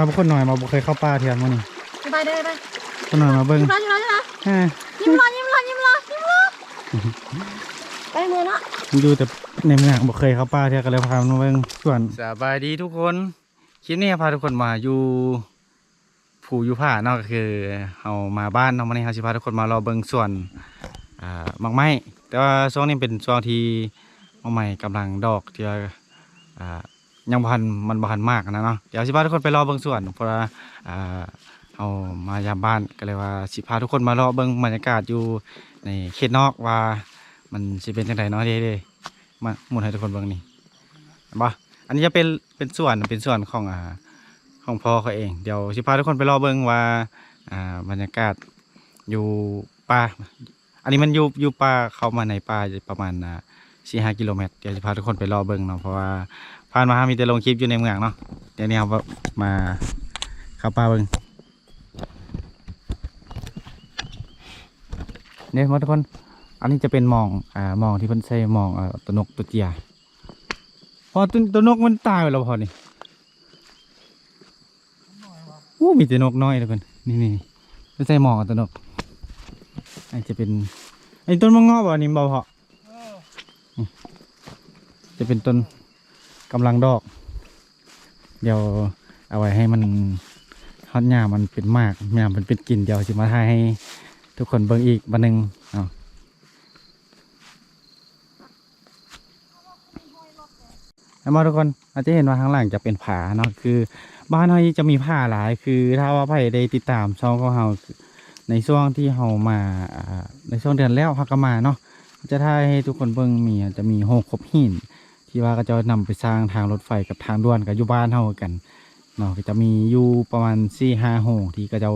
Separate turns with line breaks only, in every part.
ครับคนหน่อยมาบ่เคยเข้าป่าเทียมมื้อนี้
สบายได้ไป
คนหน่อยมาเบิ่ง
ยิ้มรอยิ้มรอยิ้มรอ
อ่า
ยิ้มรอยิ้มรอยิ้มรอยิ้มรอไปมือเนาะ
อยู่แต่ในเมืองบ่เคยเข้าป่าเทียก็เลยพามาเบิ่งสวนสบายดีทุกคนคลิปนี้พาทุกคนมาอยู่ผู้อยู่ผ้าเนาะก็คือเฮามาบ้านเนาะมื้อนี้เฮาสิพาทุกคนมารอเบิ่งสวนอ่ามักไม้แต่ว่าช่วงนี้เป็นช่วงที่มักไม้กำลังดอกที่ว่าอ่า ยังบ่ทันมันบ่ทันมากนะเนาะเดี๋ยวสิพาทุกคนไปรอเบิ่งสวนเพราะว่าอ่าเอามายามบ้านก็เลยว่าสิพาทุกคนมารอเบิ่งบรรยากาศอยู่ในเขตนอกว่า มันสิเป็นจังไดเนาะเด้เด้มาหมุนให้ทุกคนเบิ่งนี่บ่อันนี้จะเป็นเป็นส่วนเป็นส่วนของอ่าของพ่อเขาเองเดี๋ยวสิพาทุกคนไปรอเบิ่งว่าอ่าบรรยากาศอยู่ป่าอันนี้มันอยู่อยู่ป่าเข้ามาในป่าประมาณอ่าสี่ห้ากิโลเมตรเดี๋ยวสิพาทุกคนไปรอเบิ่งเนาะเพราะว่า ผ่านมามีแต่ลงคลิปอยู่ในเมืองเนาะเดี๋ยวนี้เรามาเข้าป่าเบิ่งเนี่ยมาทุกคน อันนี้จะเป็นหมองอ่าหมองที่เพิ่นใช้หมองเอ่อตัวนกตัวเจียพอตัวตัวนกมันตายไปแล้วพอนี่โอ้มีแต่นกน้อยทุกคนนี่นี่ไม่ใช่หมองกับตัวนกอันนจะเป็นไอ้ต้นมะงอกบ่อันนี้เบาเหาะนี่จะเป็นต้น กำลังดอก เดี๋ยวเอาไว้ให้มันฮอดหญ้ามันเป็นมากหญ้ามันเป็นกลิ่นเดี๋ยวจะมาถ่ายให้ทุกคนเบิ่งอีกบันหนึ่งเอาแล้วมาทุกคนอาจจะเห็นว่าข้างหลังจะเป็นผาเนาะคือ บ้านเราจะมีผ้าหลายคือถ้าว่าใครได้ติดตามช่องของเราในช่วงที่เรามาในช่วงเดือนแล้วฮักกมาเนาะจะถ่ายให้ทุกคนเบิ่งมีจะมีโฮครบหิน ที่ว่าก็จะนำไปสร้างทางรถไฟกับทางด่วนกับอยู่บ้านเฮากันเนาะก็จะมีอยู่ประมาณสี่ห้าโฮที่ก็จะ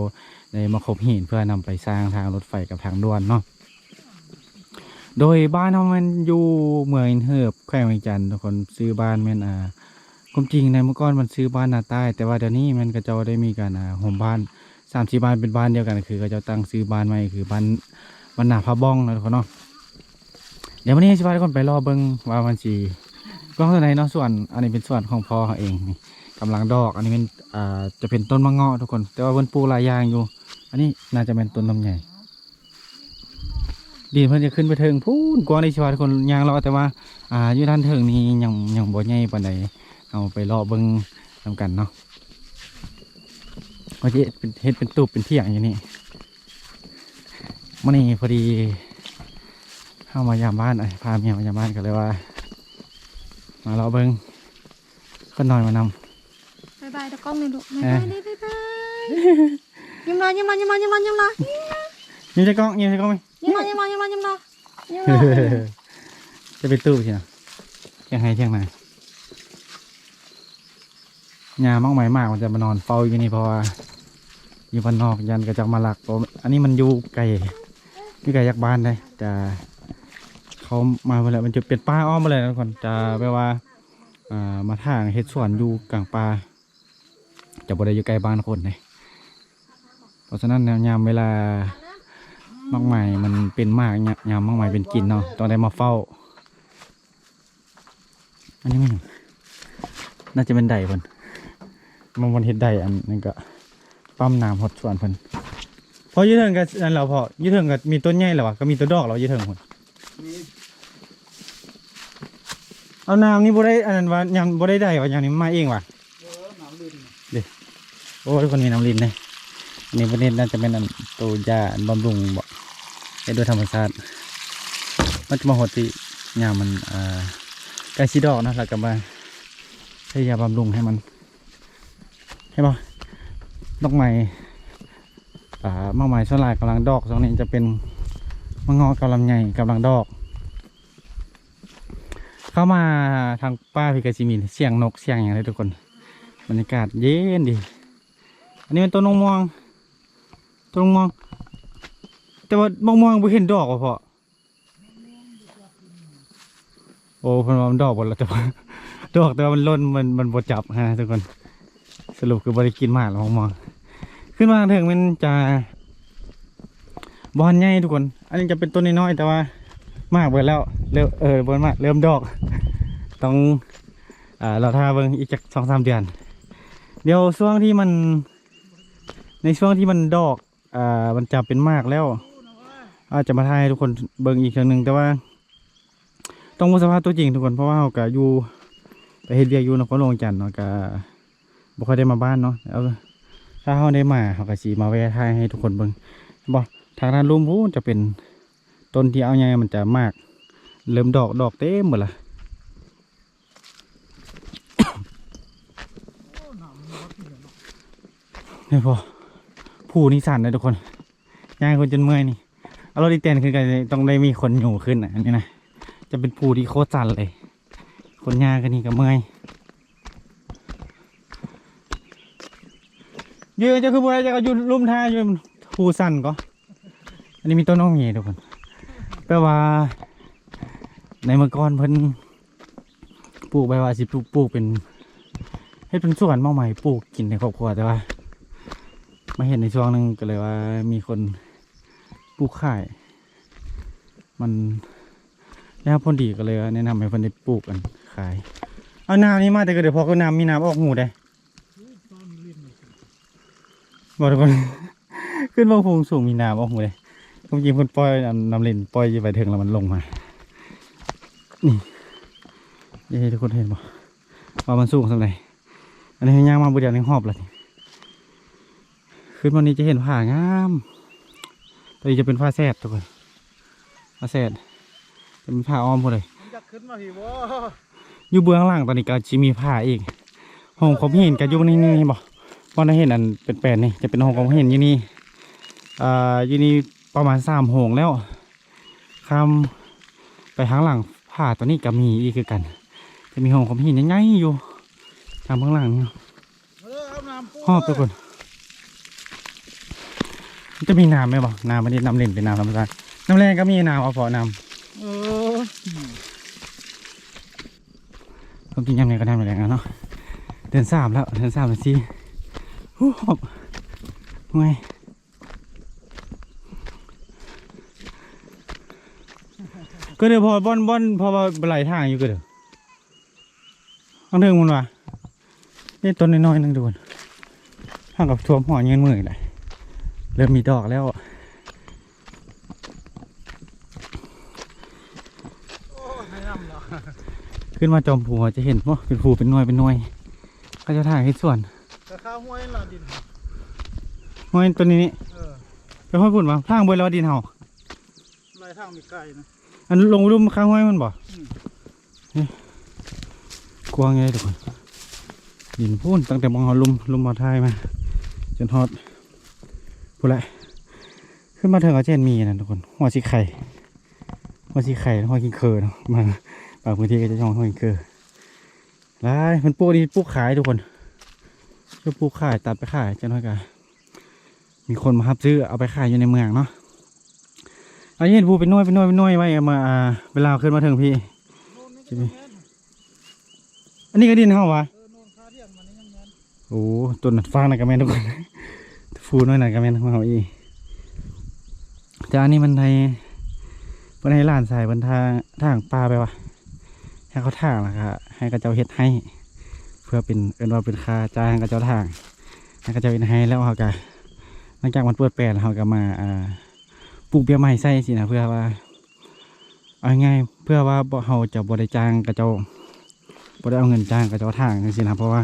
ได้มาคบหินเพื่อนำไปสร้างทางรถไฟกับทางด่วนเนาะโดยบ้านเรามันอยู่เมืองอินเฮิบแขวงเวียงจันทน์ทุกคนซื้อบ้านแม่นอ่าความจริงในเมื่อก่อนมันซื้อบ้านหน้าใต้ แต่ว่าเดี๋ยวนี้มันก็จะได้มีการอ่าโฮมบ้านสามสี่บ้านเป็นบ้านเดียวกันคือก็จะตั้งซื้อบ้านใหม่คือบ้านบ้านหน้าพระบ้องนะทุกคนเนาะเดี๋ยววันนี้สิพาทุกคนไปรอเบิ่งว่ามันสี กล้องตัวไหนเนาะส่วนอันนี้เป็นส่วนของพ่อเขาเองนี่กำลังดอก อันนี้เป็นอ่าจะเป็นต้นมะงาะทุกคน แต่ว่าเพิ่นปลูกหลายอย่างอยู่ อันนี้น่าจะเป็นต้นลำไยดีเพิ่นจะขึ้นไปเทิงพูนกว้างในชีวิตคนยางรอแต่ว่าอ่าอยู่ด้านเทิงนี้ยังยังบ่ใหญ่ปานใดเอาไปรอเบิ่งนำกันเนาะว่าจะเป็นเฮ็ดเป็นตูบเป็นเที่ยงอย่างนี้มื้อนี้พอดีเข้ามายามบ้านไอ้พาเมียมายามบ้านก็เลยว่า มารอเบิ่งคนน้อยมานำ
บายบายตะกล้องเลยลูกบาย
เอ๊ะ
บายดิบายบายยิ้มรอยิ้มรอยิ้มรอยิ้มรอยิ้มรอ
ยิ้มใส่กล้องยิ้มใส่กล้องไหม
ยิ้มรอยิ้มรอยิ้มรอยิ้มรอยิ้มรอ
จะไปตู้ใช่ไหมเที่ยงให้เที่ยงไหนยามากไหมายมากมันจะมานอนเฝ้าอยู่นี่เพราะว่าอยู่บ้านนอกยันก็จะมาหลักเพราะอันนี้มันอยู่ไกลอยู่ไกลจากบ้านเลยจะ เขามาเมื่อไรมันจะเป็นป่าอ้อมมาเลยนะทุกคนจะแปลว่าอ่ามาทางเฮ็ดสวนอยู่กลางป่าจะบ่ได้อยู่ใกล้บ้านคนเลยเพราะฉะนั้นแนวยามเวลามากมายมันเป็นมากยามมากมายเป็นกินเนาะตองได้มาเฝ้า อันนี้ไม่หนึ่งน่าจะเป็นไดเพิ่นมันวันเห็ดไดอันนั้นก็ปั๊มน้ำหดส่วนเพิ่นพอยืดเถิงกับอันเราพอยืดเถิงกับมีต้นใหญ่แล้ววะก็มีต้นดอกแล้วยืดเถิงคน เอาน้ำนี่บ่ได้อันนั้นว่ายามบ่ได้ได้ว่ายามนี้มาเองว่ะเด็โอ้ทุกคนมีน้ำลินเลยอันนี้ประเด็นน่าจะเป็นอันตัวยาอันบำรุงบ่เฮ็ดโดยธรรมชาติมันจะมาหดที่ยามันอ่าใกล้สีดอกนะแล้วก็มาใช้ยาบำรุงให้มันให้บ่ดอกไม้อ่ามากมายส่วนหลายกำลังดอกตรงนี้จะเป็นมะงอกำลังใหญ่กำลังดอก เข้ามาทางป้าพิกาซิมีเสียงนกเสียงอย่างไรทุกคนบรรยากาศเย็นดีอันนี้เป็นต้นมะม่วงต้นมะม่วงแต่ว่ามะม่วงไม่เห็นดอกอะพ่อโอ้พันมันดอกหมดแล้วแต่ว่าดอกแต่ว่ามันล่นมันมันบดจับฮะทุกคนสรุปคือบริกินมากแล้วมะม่วงขึ้นมาถึงมันจะบอนใหญ่ทุกคน อันนี้จะเป็นต้นน้อยแต่ว่า มากเบิดแล้วเริ่มเออบอนมากเริ่มดอก ต้องอ่าเราท่าเบิ่งอีกจากสองสามเดือน เดี๋ยวช่วงที่มัน ในช่วงที่มันดอกอ่ามันจะเป็นมากแล้ว อาจจะมาทายให้ทุกคนเบิ่งอีกครั้งหนึ่งแต่ว่า ต้องมูสภาพตัวจริงทุกคนเพราะว่าเราก็อยู่ไปเฮ็ดเวียกอยู่นครหลวงจันทน์เนาะก็บ่ค่อยได้มาบ้านเนาะเอาถ้าเฮาได้มาเฮาก็สิมาแวะทายให้ทุกคนเบิ่งบ่ทางด้านลุ่มพูนจะเป็น ต้นที่เอาใหญ่มันจะมาก เริ่มดอกดอกเต็มหมดละนี่พอผู้นี่สั่นเลยทุกคนย่างคนจนเมื่อยนี่เอารถดีเตนขึ้นกันต้องได้มีคนอยู่ขึ้นอันนี้นะจะเป็นผู้ที่โคตรสั่นเลย คนย่างกันนี่ก็เมื่อยยืนจะคือบัวจะเอาอยู่ลุ่มท่าอยู่ผู้สั่นก็อันนี้มีต้นน้องมีทุกคน แปลว่าในเมื่อก่อนเพิ่นปลูกไปว่าสิปลูกปลูกเป็นให้เป็นสวนมะใหม่ปลูกกินในครอบครัวแต่ว่ามาเห็นในช่วงหนึงก็เลยว่ามีคนปลูกข่าย มันแล้วพอดีก็เลยแนะนำให้คนได้ปลูกกันขาย เอาน้ำนี้มาแต่ก็เดี๋ยวพอก็น้ำมีน้ำออกหูได้บอกทุกคนขึ้นบางพงสูงมีน้ำออกหูเลย ผมยิงคนปล่อยน้ำน้ำเล่นปล่อยไปถึงแล้วมันลงมา นี่นี่ให้ทุกคนเห็นบ่ว่ามันสูงสักไหนอันนี้ย่างมาบุเดียวในหอบแล้วนี่ขึ้นวันนี้จะเห็นผ้างามตัวนี้จะเป็นผ้าแซดทุกคนผ้าแซดจะเป็นผ้าอ้อมหมดเลย
มันจะขึ้นมาพี่บ่
อยู่เบื้องหล่างตอนนี้ก็จะมีผ้าอีกห้องผมเห็นก็อยู่นี่นี่บ่พอได้เห็นอันเป็นแปลนนี่จะเป็นห้องผมเห็นอยู่นี่อ่าอยู่นี่ ประมาณสามห้องแล้วคำไปข้างหลังผ้าตัวนี้ก็มีอีกคือกัน จะมีห้องห็นใหญ่ๆอยู่ทางเบื้องหลังนี่
เออเอาน้ำปู
หอบทุกคนจะมีน้ำไหมบ่น้ำมันนี่น้ำเล่นเป็นน้ำธรรมชาติน้ำแรงก็มีน้ำเอาพอน้
เออำ
ต้องกินยังไงก็น้ำแรงอะเนาะเดือนสามแล้วเดือนสามเดือนสี่หอบไง ก็เดี๋ยวพอบอนบอนพอไหลทางอยู่ก็เดี๋ยวต้องถึงมันว่ะนี่ต้นน้อยๆนึงดูนห่างกับท่วมหัวเงินมือเลยเริ่มมีดอกแล้ว
โอ้ยให้น้ำเนาะ
ขึ้นมาจอมผูจะเห็นว่าเป็นผูเป็นหน่วยเป็นหน่วยก็จะถ่ายให้ส่วน
แต่ข้าวห้วยละดิน
หน่วยตัวนี้นี่
เออ
เป็นห้อยฝุ่นมาพลางบนแล้วดินเห่า
ลายทางมีไก่นะ
อันลงรุ่มข้างห้อยมันบ่นี่กวางไงทุกคนดินพูนตั้งแต่มองหอลุ่มลุ่มมาทายมา จนฮอดพูดละขึ้นมาเถิงก็เห็นมีนะทุกคนหัวสีไข่หัวสีไข่หัวกินเคอเนาะมาบางพื้นที่ก็จะชองหัวกินเคอหลายมันปลูกนี่ปลูกขายทุกคนช่วยปลูกขายตัดไปขายจะน้อยกันมีคนมารับซื้อเอาไปขายอยู่ในเมืองเนาะ อันนี้เห็นปลูกเป็นหน้อยเป็นหน้อยเป็นหน้อยไว้เอามาอ่าเวลาเอาขึ้นมาถึงพี่
โน่นนี่
ใช่
ก็
ไหม
แม่น
อันนี้ก็ดินเฮาวะ
เออโน่นคาเทียนมันนี่ยังแม่น
โอ้ต้นนัดฟางนะกระแมนทุกคนฟูน้อยหน่อยกระแมนของเราอีแต่อันนี้มันไทยมันให้หลานใส่บนทางทางปลาไปวะให้เขาทางล่ะครับให้กระเจ้าเฮ็ดให้ เพื่อเป็นเอินว่าเป็นค่าจ้างให้กระเจ้าทางให้กระเจ้าเฮ็ดให้แล้วเขาก็หลังจากมันเปิดแปลนเขาก็มาอ่าป ลูกเบี้ยไม้ใส่สินะเพื่อว่าเอาง่ายเพื่อว่าเขาจะบริจ้างกระเจ้าบ่ได้เอาเงินจ้างกระเจ้าทางจังซี่นะเพราะว่า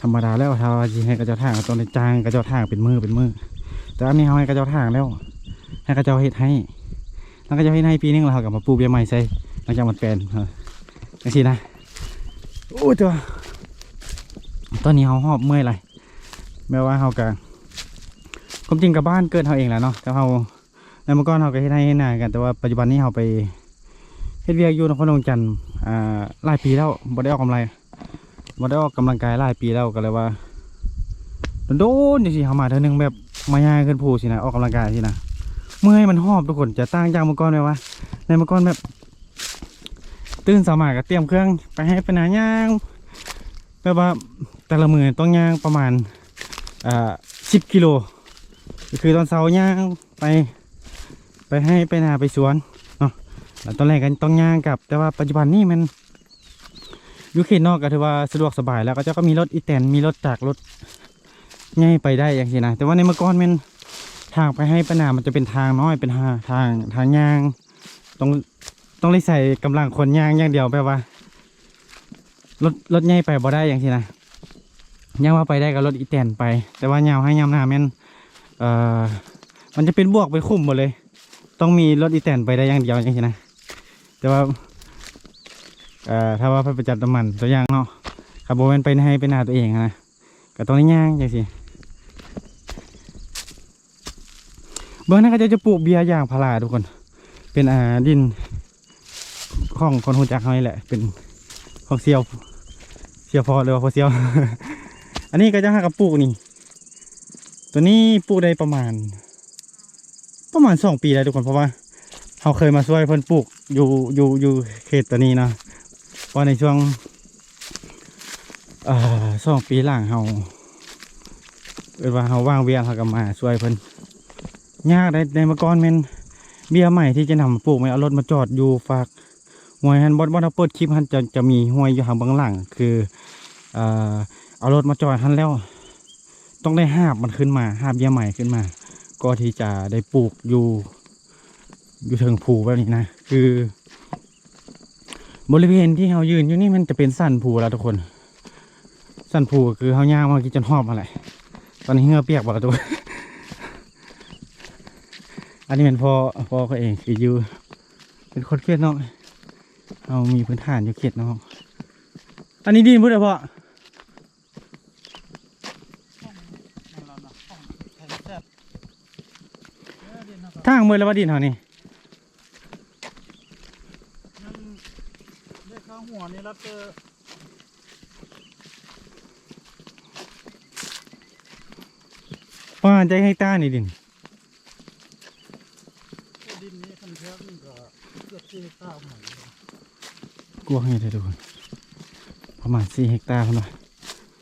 ธรรมดาแล้วถ้าว่าสิให้กระเจ้าทางตองได้จ้างกระเจ้าทางเป็นมือเป็นมือแต่อันนี้เขาให้กระเจ้าทางแล้ว ให้กระเจ้าเฮ็ดให้แล้วกระเจ้าเฮ็ดให้ปีนึงเขาก็มาปลูกเบี้ยใหม่ใส่หลังจากมันแปลนเออจังซี่นะโอ้ตัวตอนนี้เขาหอบเมื่อยไรแม้ว่าเขาก็ความจริงกับบ้านเกิดเขาเองแหละเนาะแต่เขา ในเมื่อก่อนเขาก็เฮ็ดให้เฮ็ดนากันแต่ว่าปัจจุบันนี้เขาไปเฮ็ดเวียกอยู่นครหลวงจันทน์อ่าหลายปีแล้วบ่ได้ออกกำไรมาได้ออกกำลังกายหลายปีแล้วก็เลยว่าโดนจังสิเขามาเท่านึงแบบมาย่างขึ้นภูสินะออกกำลังกายสินะเมื่อยมันหอบทุกคนจะตั้งจากเมื่อก่อนไหมวะในเมื่อก่อนแบบ ตื่นสามารถก็เตรียมเครื่องไปให้ไปหนาย่างแบบว่าแต่ละมือต้องย่างประมาณอ่าสิบกิโลคือตอนเช้าย่างไป ไปให้ไปนาไปสวนเนาะแล้วตอนแรกกันต้องย่างกลับ แต่ว่าปัจจุบันนี้มันอยู่เขตนอกก็ถือว่าสะดวกสบายแล้วก็เจ้าก็มีรถอีแตนมีรถจากรถง่ายไปได้อย่างนี้นะแต่ว่าในเมื่อก่อนมันทางไปให้ปนามันจะเป็นทางน้อยเป็นทางทางทางยางต้องต้องได้ใส่กำลังคนยางอย่างเดียวแปลว่ารถรถใหญ่ไปบ่ได้อย่างที่นะยังว่าไปได้กับรถอีแตนไป แต่ว่ายาวให้ยาหน้าแม่นเอ่อมันจะเป็นบวกไปคุ้มหมดเลย ต้องมีรถอีแตนไปได้อย่างเดียวอย่างที่นะ แต่ว่าเอ่อถ้าว่าไปประจัดน้ำมันตัวอย่างเนาะขับโบแมนไปให้ไปหน้าตัวเองนะก็ต้องได้ย่างอย่างสิเบื้องหนั้นก็จะจะปลูกเบียร์อย่างพาราทุกคน เป็นอ่าดินของคนหูจักเขานี่แหละ เป็นของเซียวเซียวพอเลยว่าพอเซียว อันนี้ก็จะหากับปลูกนี่ ตัวนี้ปลูกได้ประมาณ ประมาณสองปีแล้วทุกคนเพราะว่าเขาเคยมาช่วยเพิ่นปลูกอยู่อยู่อยู่เขตตัวนี้นะเพราะในช่วงเอ่อสองปีหลังเขาเว่าเขาว่างเวียนเขาก็มาช่วยเพิ่นยากในในเมื่อก่อนแม่นเบี้ยใหม่ที่จะนำมาปลูกไม่เอารถมาจอดอยู่ฝากหวยฮันบอสบอสเปิดคลิปฮันจะจะมีห้วยอยู่ทางบื้องหลังคือเอ่อเอารถมาจอดฮันแล้ว ต้องได้หาบมันขึ้นมาหาบเบี้ยใหม่ขึ้นมา ก็ที่จะได้ปลูกอยู่ อยู่เทิงภูแบบนี้นะ คือ บริเวณที่เรายืนอยู่นี่มันจะเป็นสันภูแล้วทุกคน สันภูก็คือเขาย่างมากินจนหอบอะไรตอนนี้เหงื่อเปียกหมดแล้วทุกคนอันนี้เป็นพ่อพ่อเขาเองคืออยู่เป็นคนเขียดเนาะเอามีพื้นฐานอยู่เขียดเนาะอันนี้ดินพูดเลยพ่อ
นั่นแล้วนะห้องแทนแซ่บเออดินนะครับ
ทาง มือแล้วว่าดินเขานี่
ยังได้ข้าวหัวนี่รับเจอ
ประมาณใจให้ต้านี่ดิน
ตัวดินนี้คันแทบนี่ก็เกือบสี่ข้าวหัวเลย
กลัวให้เลยทุกคนประมาณสี่เฮกตาร์คนละ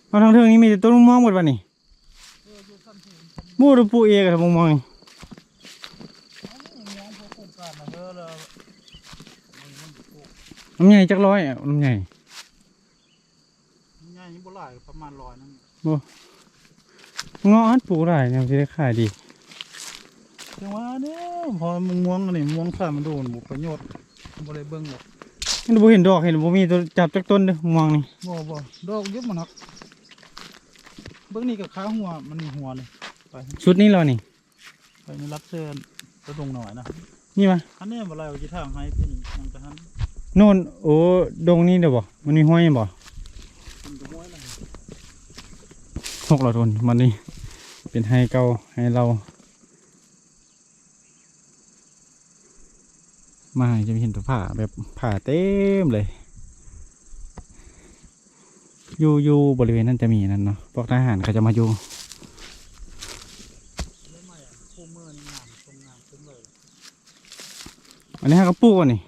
เอาทางเทิงนี้มีแต่ต้นมะม่วงหมดวะนี่
เอออยู่สั้นถึง
บูดูปูเอกกับมะม่วงนี่
มองพวกโครงการนะเด้อแล้วมันมันปลูก
น้ำใหญ่จักร้อยอะน้ำใหญ่
ง่ายนี่บ่หลายประมาณร้อยนึง
เงาะอันปลูกได้เนี่ยมันจะได้ขายดี
จังว่าเนี่ยพอมึงม่วงอันนี่ม่วงข้ามันโดนบุประโยชน์บ่ได้เบิ่งหรอก
มันบ่เห็นดอกเห็นบ่มีตัวจับจักต้นเด้อมะม่วงนี่
บ่บ่ดอกยุบมันหักเบิ่งนี่กับขาหัวมันมีหัวเลยไป
ชุดนี้เหรอนี่
ไปนี่รับเชิญกระดงหน่อยนะ
นี่มา
อันนี้บ่ไรว่าสิทางให้เป็นยังจะหัน
โน่นโอ้ดงนี่เด้อบ่มันมีห้อยบ่
เป็นกหลย
หกเราทนมันนี่เป็นให้เก่าให้เรา มาจะมีเห็นตัวผ้าแบบผ้าเต็มเลย อยู่อยู่บริเวณนั้นจะมีนั่นเนาะพวกทหารเขาจะมาอยู่
อัน
นี้ฮะก็ปลูกอันนี่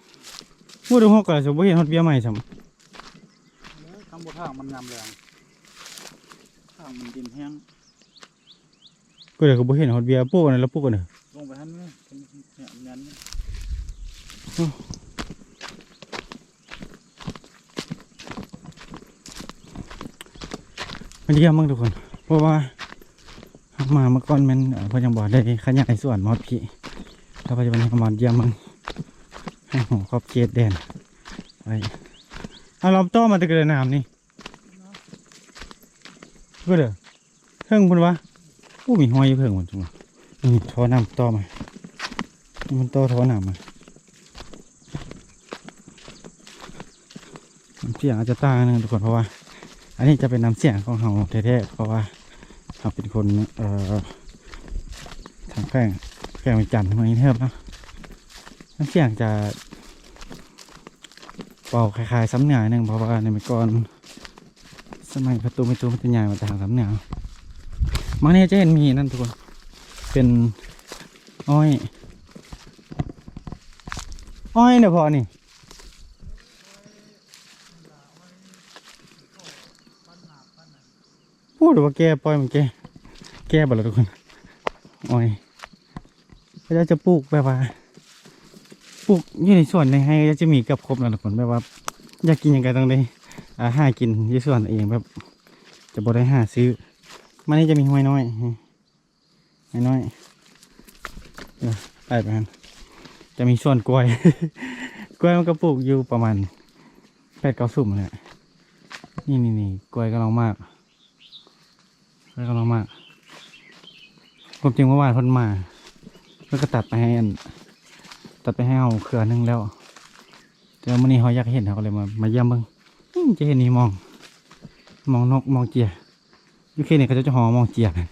พูดถึงหกก็จะบ่เห็นฮอดเบี้ยใหม่ซ้
แล้วทางบนทางมันงามแรงทางมันดินแห้งำ
ก็เดี๋ยวก็บ่เห็นฮอดเบี้ยปลูกอันนั้นแล้วปลูกอันนึง
ลงไปหันนี่เป็นเนี่ยยันนี่
มันเยี่ยมมากทุกคน เพราะว่ามาเมื่อก่อนแมันเอ่อเพ่อยังบอกได้ขยายส่วนมอดพี่ถ้าปัจจุบันนี้ก็มาเยี่ยมมึง ให้หัวครอบเขตแดนไว้เอาเราต่อมาตะเกียบน้ำนี่ก็เด้อเพิ่งพุ่นวะโอ้มีห้อยอยู่เพิ่งหมดจังนี่ท่อน้ำต่อมามันต่อท่อน้ำมาน้ำเสียงอาจจะต่างนนะทุกคนเพราะว่า อันนี้จะเป็นน้ำเสียงของเราแท้ๆเพราะว่าเราเป็นคนเอ่อทางแกล้งแกล้งเป็นจันทร์มาอินเทอร์เนาะ น้ำเสียงจะเป่าคล้ายๆซ้ำเหนือหนึ่งเพราะว่าในเมื่อก่อนสมัยประตูประตูมันจะใหญ่มาจากทางซ้ำเหนือมังเนี่ยจะเห็นมีนั่นทุกคน เป็นอ้อย อ้อยเนี่ยพอนี่พูดว่าแก้ปล่อยมันแก้แก้บ่ละทุกคนอ้อยพระเจ้าจะปลูกแบบว่า ปลูกอยู่ในสวนในให้จะมีเกับครบแล้วทุกคนแบบว่าอยากกินยังไงต้องได้อาหากินที่สวนเองแบบ จะบ่ได้หาซื้อมันนี่จะมีห้วยน้อยห้วยน้อยเดี๋ยวไปไปกันจะมีส่วนกล้วย กล้วยมันก็ปลูกอยู่ประมาณแปดเก้าสุ่มแหละนี่นี่นี่กล้วยกำลังมากกล้วยกำลังมากผมจริงเมื่อวานเพ่นมา แล้วก็ตัดไปให้อัน ตัดไปให้เอาเครือหนึงแล้วแต่ว่ามื่อนี้เขาอยากเห็นเขาก็เลยมามาเยี่ยมเบิ่งจะเห็นนี่มอง มองนกมองเจียยูเคเนี่ยเขาจะจะหอมองเจียกัน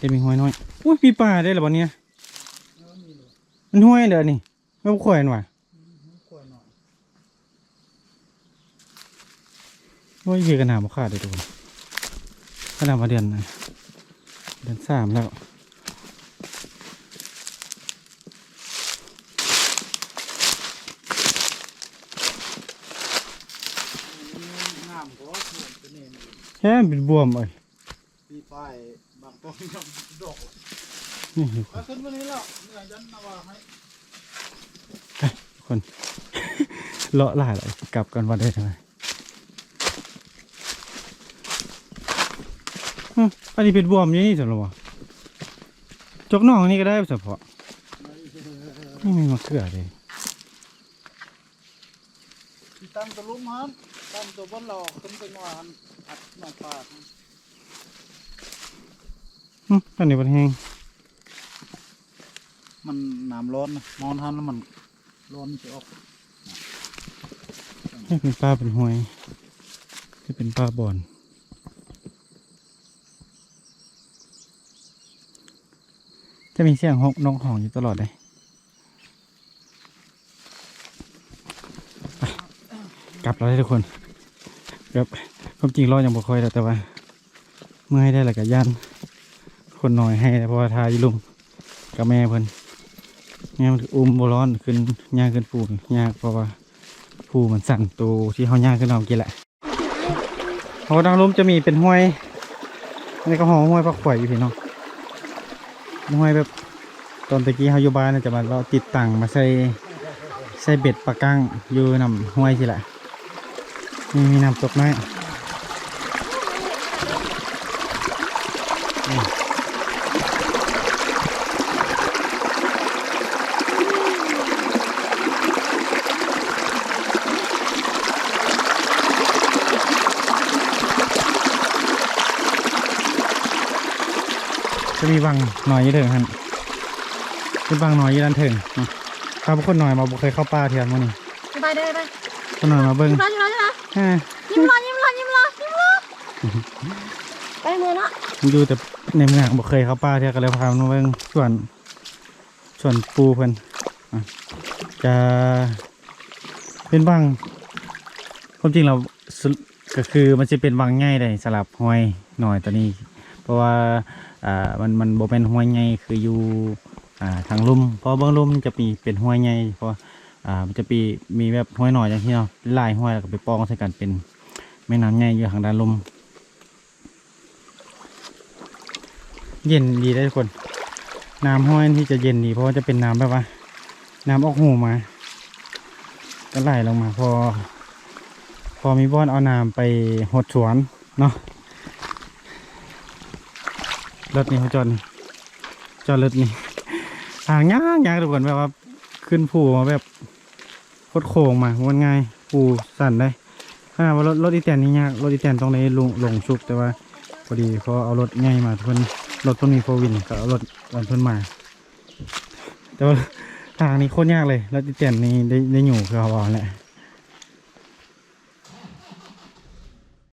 จะมีห้อยน้อยอุ้ยมีปลาได้เหรอวันนี้มันห้อยเด้อนี่ไม่ข่อยหน่อย
กล้วยหน่อย
ห้อยเยอะกันหนาบุขาดเลยทุกคนขนาดมาเดือนนะ เดือนสามแล้วแค่เป็นบวมเอ้ย
ปีป้ายบางต้นกับดอก
นี่
ขึ้นมานี้แล้วเนี่ยยันนาวาให้คน
เลาะหลายเลยกลับกันวันได้ทำไมฮึ อันนี้เป็นบวมอยี่นี่สำหรับวะจกน่องนี่ก็ได้เฉพาะนี่มีมะเขือเลย
ที่ตั้งตัวลุ่มฮันตั้งตัวบนหลอกขึ้นไปหน่อยฮันอัดหน่อยปาก
อืมอันนี้มันแห้ง
มันน้ำร้อนนะนอนฮันแล้วมันร้อนจะออก
นี่เป็นปลาเป็นห้วยนี่เป็นปลาบอน จะมีเสียงหกนกหองอยู่ตลอดเลยกลับแล้วทุกคนครับความจริงรอดยังบ่ค่อยแล้วแต่ว่า เมื่อให้ได้แล้วก็ยันคนหน่อยให้เพราะว่าทายลุมกับแม่เพิ่นแม่มันอุ้มบ่ร้อนขึ้นย่างขึ้นปูนยากเพราะว่าผู้มันสั่นตัวที่เขาย่างขึ้นเอากินแหละเขาดังลมจะมีเป็นห้วยอันนี้ก็หอห้วยปักข่อยอยู่พี่น้อง ห้อยแบบตอนตะกี้เฮาอยู่บ้านนะจะมาเราติดตั้งมาใส่ใส่เบ็ดปลากั้งอยู่นำห้วยสิแหละนี่มีน้ำตกน้อย นี่จะมีวังหน่อยอยี่เถิงฮันเป็นวังหน่อยอยี่ดันเถิงอะข้าพวกคนหน่อยมาบุเคยเข้าป่าเทียนมื้อนี้
ไปเด้อไป
คนหน่อยมาเบิ้ง
ยิ้มรอยิ้มรอยิ้มรอ
อ่า
ยิ้มรอยิ้มรอยิ้มรอยิ้มรอไปมือเนาะ
อยู่แต่ในเมืองบ่เคยเข้าป่าเที่ยวก็เลยพามาเบิ่งส่วนส่วนปูเพิ่นอะจะเป็นบางความจริงเราสุดก็คือมันจะเป็นบางง่ายเลยสลับห้อยหน่อยตัวนี้เพ ราะว่าอ่ามันมันบ่เป็นห้วยใหญ่คืออยู่อ่าทางลุ่มเพราะเบื้องลุ่มมันจะมีเป็นห้วยใหญ่เพราะอ่ามันจะมีมีแบบห้วยหน่อยอย่างที่เนาหลายห้วยแล้วก็ไปปองใส่กันเป็นแม่น้ำใหญ่อยู่ทางด้านลุ่มเย็นดีได้ทุกคนน้ำห้อยที่จะเย็นดีเพราะว่าจะเป็นน้ำแบบว่า น้ำออกหูมา ก็ไหลลงมาพอ พอมีบ้อนเอาน้ำไปหดสวนเนาะ รถนี่เขาจอดนี่จอดรถนี่ห่างยากยากทุกคนแบบว่าขึ้นผูมาแบบโคดโค้งมามันง่ายผูสั่นได้ขนาดว่ารถรถอีแตนนี่ยากรถอีแตนต้องได้ลงลงชุบแต่ว่าพอดีพอเอารถง่ายมาเพิ่นรถเพิ่นมีโฟวินก็เอารถวันเพิ่นมา แต่ว่าทางนี้โคตรยากเลยรถอีแตนนี่ได้ได้อยู่คือเขาบอกแหละ